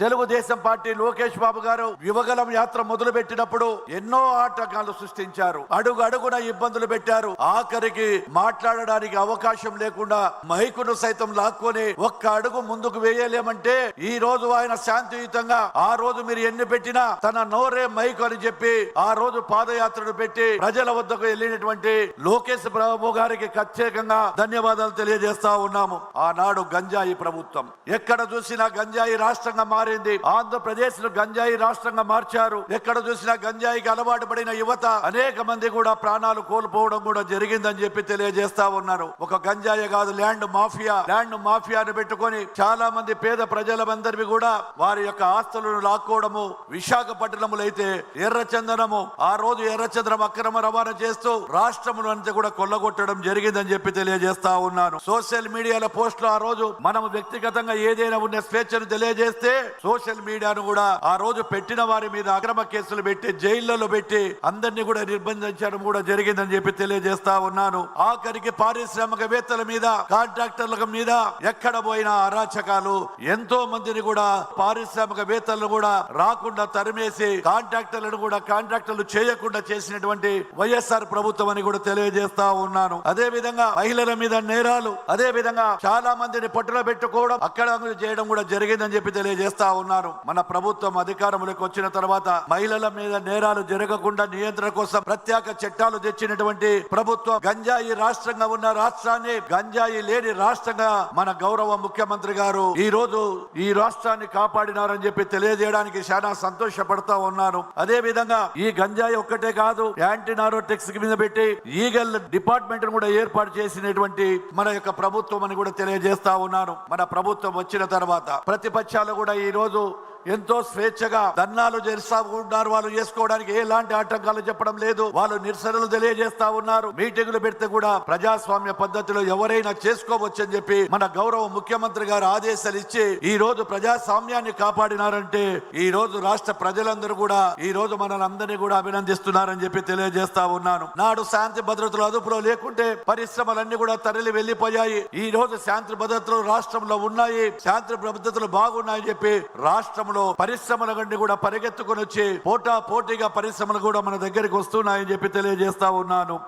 Telugu Desam party Lokesh Babu గారు యువగలం యాత్ర మొదలు పెట్టినప్పుడు ఎన్నో ఆటంకాలు సృష్టించారు. అడుగు అడుగున ఇబ్బందులు పెట్టారు. ఆఖరికి మాట్లాడడానికి అవకాశం లేకుండా మైకును సైతం లాక్కొని ఒక్క అడుగు ముందుకు వేయలేమంటే ఈ రోజు ఆయన శాంతియుతంగా ఆ రోజు మీరు ఎన్ని పెట్టినా తన నోరే మైకు అని చెప్పి ఆ రోజు పాదయాత్రను పెట్టి ప్రజల వద్దకు వెళ్ళినటువంటి లోకేష్ బాబు గారికి ప్రత్యేకంగా ధన్యవాదాలు తెలియజేస్తా ఉన్నాము. ఆనాడు గంజాయి ప్రభుత్వం. ఎక్కడ చూసినా గంజాయి రాష్ట్రంగా మారింది. ఆంధ్రప్రదేశ్ను గంజాయి రాష్ట్రంగా మార్చారు. ఎక్కడ చూసినా గంజాయికి అలవాటు పడిన యువత అనేక మంది కూడా ప్రాణాలు కోల్పోవడం కూడా జరిగిందని చెప్పి తెలియజేస్తా ఉన్నారు. ఒక గంజాయి కాదు ల్యాండ్ మాఫియా. ల్యాండ్ మాఫియాను పెట్టుకొని చాలా మంది పేద ప్రజలందరివి కూడా వారి యొక్క ఆస్తులను లాక్కోవడము విశాఖపట్నములు అయితే ఎర్రచందనము ఆ రోజు ఎర్రచందనం అక్రమ రవాణా చేస్తూ రాష్ట్రములు అంతా కూడా కొల్లగొట్టడం జరిగిందని చెప్పి తెలియజేస్తా ఉన్నాను. సోషల్ మీడియాలో పోస్టులు ఆ రోజు మనం వ్యక్తిగతంగా ఏదైనా ఉన్న స్వేచ్ఛను తెలియజేస్తే సోషల్ మీడియాను కూడా ఆ రోజు పెట్టిన వారి మీద అక్రమ కేసులు పెట్టి జైళ్ళలో పెట్టి అందరినీ కూడా నిర్బంధించడం కూడా జరిగిందని చెప్పి తెలియజేస్తా ఉన్నాను. ఆఖరికి పారిశ్రామికవేత్తల మీద కాంట్రాక్టర్ల మీద ఎక్కడ పోయిన అరాచకాలు. ఎంతో మందిని కూడా పారిశ్రామికవేత్తలను కూడా రాకుండా తరిమేసి కాంట్రాక్టర్లను కూడా కాంట్రాక్టర్లు చేయకుండా చేసినటువంటి వైఎస్ఆర్ ప్రభుత్వం అని కూడా తెలియజేస్తా ఉన్నాను. అదే విధంగా మహిళల మీద నేరాలు అదే విధంగా చాలా మందిని పట్టున పెట్టుకోవడం అక్కడ చేయడం కూడా జరిగిందని చెప్పి తెలియజేస్తా ఉన్నారు. మన ప్రభుత్వం అధికారంలోకి వచ్చిన తర్వాత మహిళల మీద నేరాలు జరగకుండా నియంత్రణ కోసం ప్రత్యేక చట్టాలు తెచ్చినటువంటి ప్రభుత్వం గంజాయి రాష్ట్రంగా ఉన్న రాష్ట్రాన్ని గంజాయి లేని రాష్ట్రంగా మన గౌరవ ముఖ్యమంత్రి గారు ఈ రోజు ఈ రాష్ట్రాన్ని కాపాడినారని చెప్పి తెలియజేయడానికి చాలా సంతోషపడతా ఉన్నాను అదే విధంగా ఈ గంజాయి ఒక్కటే కాదు యాంటీ నారోటిక్స్ మీద పెట్టి ఈగల్ డిపార్ట్మెంట్ కూడా ఏర్పాటు చేసినటువంటి మన యొక్క ప్రభుత్వం అని కూడా తెలియజేస్తా ఉన్నాను మన ప్రభుత్వం వచ్చిన తర్వాత ప్రతిపక్షాలు కూడా ఈ ఈరోజు ఎంతో స్వేచ్ఛగా ధర్నాలు చేస్తా ఉన్నారు. వాళ్ళు చేసుకోవడానికి ఎలాంటి ఆటంకాలు చెప్పడం లేదు. వాళ్ళు నిరసనలు తెలియజేస్తా ఉన్నారు. మీటింగులు పెడితే కూడా ప్రజాస్వామ్య పద్ధతిలో ఎవరైనా చేసుకోవచ్చని చెప్పి మన గౌరవ ముఖ్యమంత్రి గారు ఆదేశాలు ఇచ్చి ఈ రోజు ప్రజాస్వామ్యాన్ని కాపాడినారంటే ఈ రోజు రాష్ట్ర ప్రజలందరూ కూడా ఈ రోజు మనల్ని అందరినీ కూడా అభినందిస్తున్నారని చెప్పి తెలియజేస్తా ఉన్నాను. నాడు శాంతి భద్రతలు అదుపులో లేకుంటే పరిశ్రమలన్నీ కూడా తరలి వెళ్ళిపోయాయి ఈ రోజు శాంతి భద్రతలు రాష్ట్రంలో ఉన్నాయి. శాంతి భద్రతలు బాగున్నాయని చెప్పి రాష్ట్రంలో పరిశ్రమల గండి కూడా పరిగెత్తుకొని వచ్చి పోటా పోటీగా పరిశ్రమలు కూడా మన దగ్గరికి వస్తున్నాయని చెప్పి తెలియజేస్తా ఉన్నాను.